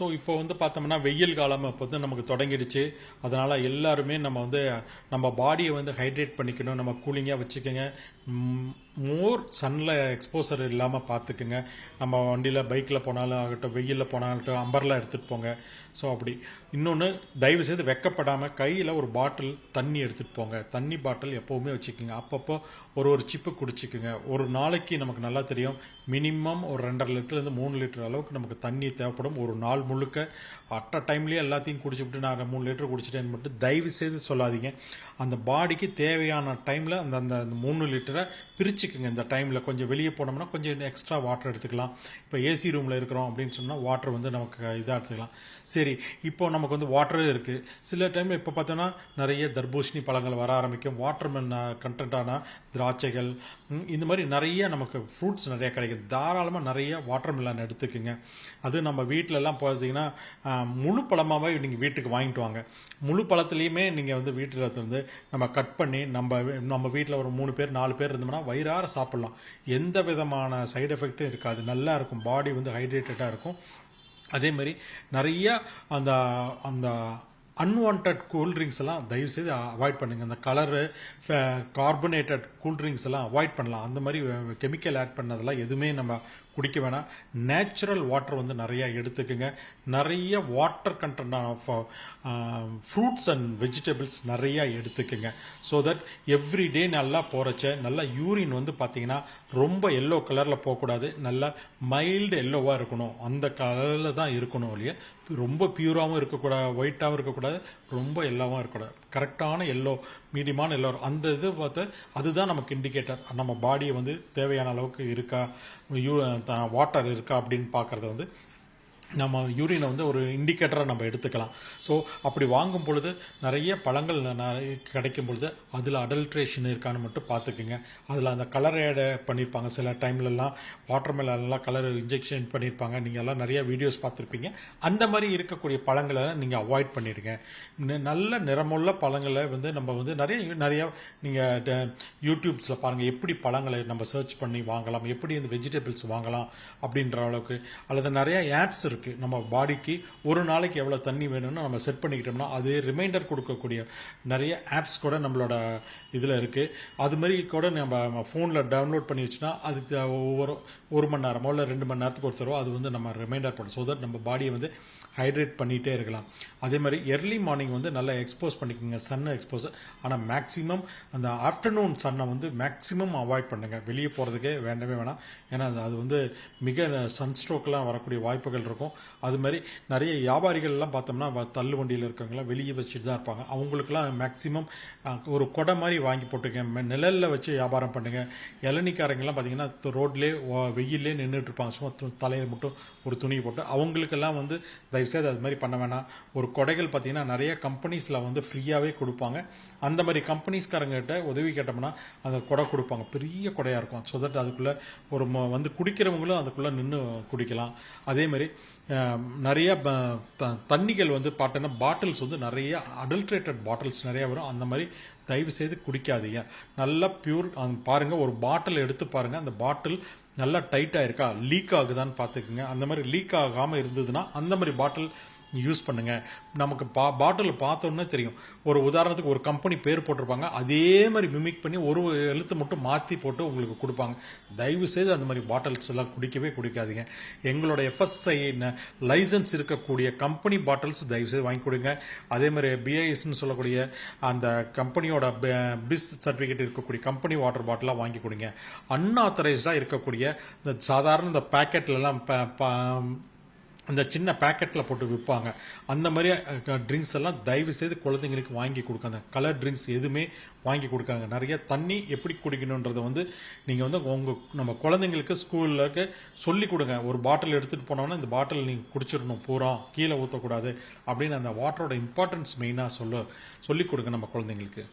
So இப்போ வந்து பார்த்தோம்னா வெயில் காலம் இப்போ வந்து நமக்கு தொடங்கிடுச்சு. அதனால் எல்லாருமே நம்ம வந்து நம்ம பாடியை வந்து ஹைட்ரேட் பண்ணிக்கணும். நம்ம கூலிங்காக வச்சுக்கோங்க. மோர் சன்ல எக்ஸ்போசர் இல்லாமல் பார்த்துக்குங்க நம்ம வண்டியில் பைக்கில் போனாலும் ஆகட்டும் வெயிலில் போனாலும் அம்பர்லாம் எடுத்துகிட்டு போங்க. ஸோ அப்படி. இன்னொன்று தயவு செய்து வெக்கப்படாமல் கையில் ஒரு பாட்டில் தண்ணி எடுத்துகிட்டு போங்க. தண்ணி பாட்டில் எப்போவுமே வச்சுக்கோங்க. அப்பப்போ ஒரு ஒரு சிப்பு குடிச்சிக்குங்க. ஒரு நாளைக்கு நமக்கு நல்லா தெரியும் மினிமம் ஒரு ரெண்டரை லிட்டர்லேருந்து மூணு லிட்டர் அளவுக்கு நமக்கு தண்ணி தேவைப்படும். ஒரு நாள் முழுக்க. அட்ட டைம்லேயே எல்லாத்தையும் குடிச்சுவிட்டு நான் மூணு லிட்டர் குடிச்சிட்டேன்னு மட்டும் தயவு செய்து சொல்லாதீங்க. அந்த பாடிக்கு தேவையான டைமில் அந்த அந்த மூணு லிட்டரை பிரிச்சுக்குங்க இந்த டைமில் கொஞ்சம் வெளியே போனோம்னா கொஞ்சம் எக்ஸ்ட்ரா வாட்டர் எடுத்துக்கலாம். இப்போ ஏசி ரூமில் இருக்கிறோம் அப்படின்னு சொன்னால் வாட்டர் வந்து நமக்கு இதாக எடுத்துக்கலாம். சரி இப்போ நமக்கு வந்து வாட்டரும் இருக்குது சில டைம் இப்போ பார்த்தோன்னா நிறைய தர்பூஷணி பழங்கள் வர ஆரம்பிக்கும். வாட்டர் மென் கண்டென்ட்டான திராட்சைகள் இந்த மாதிரி நிறைய நமக்கு ஃப்ரூட்ஸ் நிறைய கிடைக்கும் தாராளமாக நிறைய வாட்டர் மெலன் எடுத்துக்குங்க. அது நம்ம வீட்டிலலாம் பார்த்தீங்கன்னா முழு பழமாகவே நீங்கள் வீட்டுக்கு வாங்கிட்டு வாங்க. முழு பழத்துலேயுமே நீங்கள் வந்து வீட்டில் வந்து நம்ம கட் பண்ணி நம்ம நம்ம வீட்டில் ஒரு மூணு பேர் நாலு பேர் இருந்தோம்னா வயிறார சாப்பிட்லாம். எந்த விதமான சைடு எஃபெக்ட்டும் இருக்காது. நல்லா இருக்கும். பாடி வந்து ஹைட்ரேட்டடாக இருக்கும். அதே மாதிரி நிறைய அந்த அந்த அன்வான்ட் கூல்ட்ரிங்க்ஸ் எல்லாம் தயவுசெய்து அவாய்ட் பண்ணுங்க. அந்த கலரு கார்பனேட்டட் கூல்ட்ரிங்க்ஸ் எல்லாம் அவாய்ட் பண்ணலாம். அந்த மாதிரி uh, கெமிக்கல் ஆட் பண்ணதெல்லாம் எதுவுமே நம்ம குடிக்க வேணாம். நேச்சுரல் வாட்டர் வந்து நிறைய எடுத்துக்கோங்க. நிறைய water content fruits and vegetables நிறைய எடுத்துக்கோங்க. ஸோ தட் எவ்ரி டே நல்லா போகிறச்ச நல்லா யூரின் வந்து பார்த்தீங்கன்னா ரொம்ப எல்லோ கலரில் போகக்கூடாது. நல்லா மைல்டு எல்லோவாக இருக்கணும். அந்த கலரில் தான் இருக்கணும் இல்லையா? ரொம்ப பியூராகவும் இருக்கக்கூடாது ஒயிட்டாகவும் இருக்கக்கூடாது. ரொம்ப எல்லோவாகவும் இருக்கக்கூடாது. கரெக்டான எல்லோ மீடியமான எல்லோ அந்த இது பார்த்து அதுதான் நமக்கு இண்டிகேட்டர் நம்ம பாடியை வந்து தேவையான அளவுக்கு இருக்கா? யூ வாட்டர் இருக்கா அப்படின்னு பார்க்குறது வந்து நம்ம யூரினை வந்து ஒரு இண்டிகேட்டராக நம்ம எடுத்துக்கலாம். ஸோ அப்படி வாங்கும் பொழுது நிறைய பழங்கள் நிறைய கிடைக்கும் பொழுது அதில் அடல்ட்ரேஷன் இருக்கான்னு மட்டும் பார்த்துக்குங்க. அதில் அந்த கலர் ஆட் பண்ணியிருப்பாங்க சில டைம்லலாம் வாட்டர் மெலன்லாம் கலர் இன்ஜெக்ஷன் பண்ணியிருப்பாங்க நீங்கள் எல்லாம் நிறைய வீடியோஸ் பார்த்துருப்பீங்க. அந்த மாதிரி இருக்கக்கூடிய பழங்களை நீங்கள் அவாய்ட் பண்ணிடுங்க. நல்ல நிறமுள்ள பழங்களை வந்து நம்ம வந்து நிறைய நிறைய நீங்கள் யூடியூப்ஸில் பாருங்கள் எப்படி பழங்களை நம்ம சர்ச் பண்ணி வாங்கலாம். எப்படி இந்த வெஜிடபிள்ஸ் வாங்கலாம் அப்படின்ற அளவுக்கு. அல்லது நிறைய ஆப்ஸ் இருக்குது நம்ம பாடிக்கு ஒரு நாளைக்கு எவ்வளோ தண்ணி வேணும்னு நம்ம செட் பண்ணிக்கிட்டோம்னா அது ரிமைண்டர் கொடுக்கக்கூடிய நிறைய ஆப்ஸ் கூட நம்மளோட இதில் இருக்குது அது மாதிரி கூட நம்ம ஃபோனில் டவுன்லோட் பண்ணி வச்சுன்னா அதுக்கு ஒவ்வொரு ஒரு மணி நேரமோ இல்லை ரெண்டு மணி நேரத்துக்கு ஒருத்தரோ அது வந்து நம்ம ரிமைண்டர் பண்ணும் ஸோ தட் நம்ம பாடியை வந்து ஹைட்ரேட் பண்ணிகிட்டே இருக்கலாம். அதே மாதிரி எர்லி மார்னிங் வந்து நல்லா எக்ஸ்போஸ் பண்ணிக்கோங்க சன்னை எக்ஸ்போஸ் ஆனால் மேக்ஸிமம் அந்த ஆஃப்டர்நூன் சன்னை வந்து மேக்ஸிமம் அவாய்ட் பண்ணுங்கள் வெளியே போகிறதுக்கே வேண்டவே வேணாம். ஏன்னா அது- அது வந்து மிக சன் ஸ்ட்ரோக்கெலாம் வரக்கூடிய வாய்ப்புகள் இருக்கும். அது மாதிரி நிறைய வியாபாரிகள்லாம் பார்த்தோம்னா வ- தள்ளு வண்டியில் இருக்கவங்களாம் வெளியே வச்சுட்டு தான் இருப்பாங்க. அவங்களுக்குலாம் மேக்ஸிமம் ஒரு கொடை மாதிரி வாங்கி போட்டுங்க மெ- நிழல்ல வச்சு வியாபாரம் பண்ணுங்க. இளநிக்காரங்கெல்லாம் பார்த்தீங்கன்னா ரோட்லேயே வெயிலே நின்றுட்டு இருப்பாங்க. சும்மா தலையில் மட்டும் ஒரு துணி போட்டு. அவங்களுக்கெல்லாம் வந்து தயவுசெய்து அது மாதிரி பண்ண வேணாம். ஒரு கொடைகள் பார்த்தீங்கன்னா நிறைய கம்பெனிஸில் வந்து ஃப்ரீயாகவே கொடுப்பாங்க. அந்த மாதிரி கம்பெனிஸ்காரங்கிட்ட உதவி கேட்டோம்னா அந்த கொடை கொடுப்பாங்க. பெரிய கொடையாக இருக்கும். ஸோ தட் அதுக்குள்ளே ஒரு ம- வந்து குடிக்கிறவங்களும் அதுக்குள்ளே நின்று குடிக்கலாம். அதே மாதிரி நிறைய த- தண்ணிகள் வந்து பார்த்தோன்னா பாட்டில்ஸ் வந்து நிறைய அடல்ட்ரேட்டட் பாட்டில்ஸ் நிறைய வரும். அந்த மாதிரி தயவு செய்து குடிக்காதீங்க. நல்லா பியூர் பாருங்க ஒரு பாட்டில் எடுத்து பாருங்க. அந்த பாட்டில் நல்லா டைட்டாக இருக்கா? லீக் ஆகுதான்னு பார்த்துக்குங்க. அந்த மாதிரி லீக் ஆகாமல் இருந்ததுன்னா அந்த மாதிரி பாட்டில் யூஸ் பண்ணுங்க. நமக்கு பா பாட்டில் பார்த்தோன்னே தெரியும். ஒரு உதாரணத்துக்கு ஒரு கம்பெனி பேர் போட்டிருப்பாங்க. அதே மாதிரி மிமிக் பண்ணி ஒரு எழுத்து மட்டும் மாற்றி போட்டு உங்களுக்கு கொடுப்பாங்க. தயவு செய்து அந்த மாதிரி பாட்டில்ஸ் எல்லாம் குடிக்கவே குடிக்காதீங்க. எங்களோட எஃப்எஸ்ஐ லைசன்ஸ் இருக்கக்கூடிய கம்பெனி பாட்டில்ஸ் தயவு செய்து வாங்கி கொடுங்க. அதே மாதிரி பிஐஎஸ்ன்னு சொல்லக்கூடிய அந்த கம்பெனியோட பிஸ் சர்டிஃபிகேட் இருக்கக்கூடிய கம்பெனி வாட்டர் பாட்டிலாக வாங்கி கொடுங்க. அன்ஆத்தரைஸ்டாக இருக்கக்கூடிய இந்த சாதாரண இந்த பேக்கெட்லலாம் இந்த சின்ன பேக்கெட்டில் போட்டு விற்பாங்க அந்த மாதிரி ட்ரிங்க்ஸ் எல்லாம் தயவு செய்து குழந்தைங்களுக்கு வாங்கி கொடுக்காங்க கலர் ட்ரிங்க்ஸ் எதுவுமே வாங்கி கொடுக்காங்க. நிறைய தண்ணி எப்படி குடிக்கணுன்றதை வந்து நீங்கள் வந்து உங்கள் நம்ம குழந்தைங்களுக்கு ஸ்கூலுக்கு சொல்லி கொடுங்க. ஒரு பாட்டில் எடுத்துகிட்டு போனோம்னா இந்த பாட்டில் நீங்கள் குடிச்சிடணும் பூரா. கீழே ஊற்றக்கூடாது அப்படின்னு அந்த வாட்டரோட இம்பார்ட்டன்ஸ் மெயினாக சொல்ல சொல்லி கொடுங்க நம்ம குழந்தைங்களுக்கு.